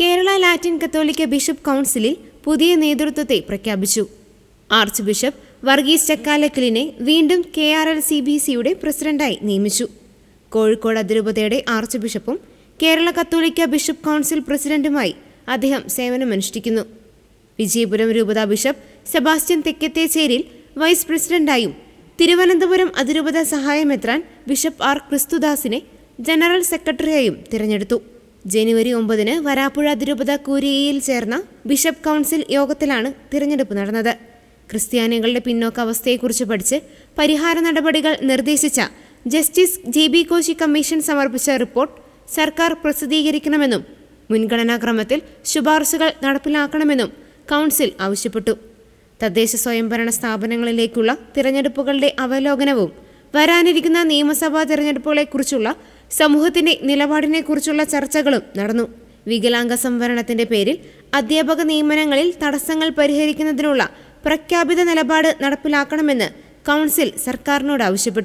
Kerala Latin കത്തോലിക്ക bishop കൗൺസിലിൽ പുതിയ നേതൃത്വത്തെ പ്രഖ്യാപിച്ചു. ആർച്ച് ബിഷപ്പ് വർഗീസ് ചക്കാലക്കലിനെ വീണ്ടും K R L C B സിയുടെ പ്രസിഡന്റായി നിയമിച്ചു. കോഴിക്കോട് അതിരൂപതയുടെ ആർച്ച് ബിഷപ്പും കേരള കത്തോലിക്ക ബിഷപ്പ് കൗൺസിൽ പ്രസിഡന്റുമായി അദ്ദേഹം സേവനമനുഷ്ഠിക്കുന്നു. വിജയപുരം രൂപത ബിഷപ്പ് സെബാസ്റ്റ്യൻ തെക്കത്തേച്ചേരിൽ വൈസ് പ്രസിഡന്റായും തിരുവനന്തപുരം അതിരൂപത സഹായമെത്രാൻ ബിഷപ്പ് ആർ ക്രിസ്തുദാസിനെ ജനറൽ സെക്രട്ടറിയായും തിരഞ്ഞെടുത്തു. ജനുവരി ഒമ്പതിന് വരാപ്പുഴ അതിരൂപത കൂരിയയിൽ ചേർന്ന ബിഷപ്പ് കൗൺസിൽ യോഗത്തിലാണ് തിരഞ്ഞെടുപ്പ് നടന്നത്. ക്രിസ്ത്യാനികളുടെ പിന്നോക്ക അവസ്ഥയെക്കുറിച്ച് പഠിച്ച് പരിഹാര നടപടികൾ നിർദ്ദേശിച്ച justice J B Koshy commission സമർപ്പിച്ച റിപ്പോർട്ട് സർക്കാർ പ്രസിദ്ധീകരിക്കണമെന്നും മുൻഗണനാക്രമത്തിൽ ശുപാർശകൾ നടപ്പിലാക്കണമെന്നും കൗൺസിൽ ആവശ്യപ്പെട്ടു. തദ്ദേശ സ്വയംഭരണ സ്ഥാപനങ്ങളിലേക്കുള്ള തിരഞ്ഞെടുപ്പുകളുടെ അവലോകനവും വരാനിരിക്കുന്ന നിയമസഭാ തിരഞ്ഞെടുപ്പുകളെക്കുറിച്ചുള്ള സമൂഹത്തിന്റെ നിലപാടിനെക്കുറിച്ചുള്ള ചർച്ചകളും നടന്നു. വികലാംഗ സംവരണത്തിന്റെ പേരിൽ അധ്യാപക നിയമനങ്ങളിൽ തടസ്സങ്ങൾ പരിഹരിക്കുന്നതിനുള്ള പ്രഖ്യാപിത നിലപാട് നടപ്പിലാക്കണമെന്ന് കൗൺസിൽ സർക്കാരിനോട് ആവശ്യപ്പെട്ടു.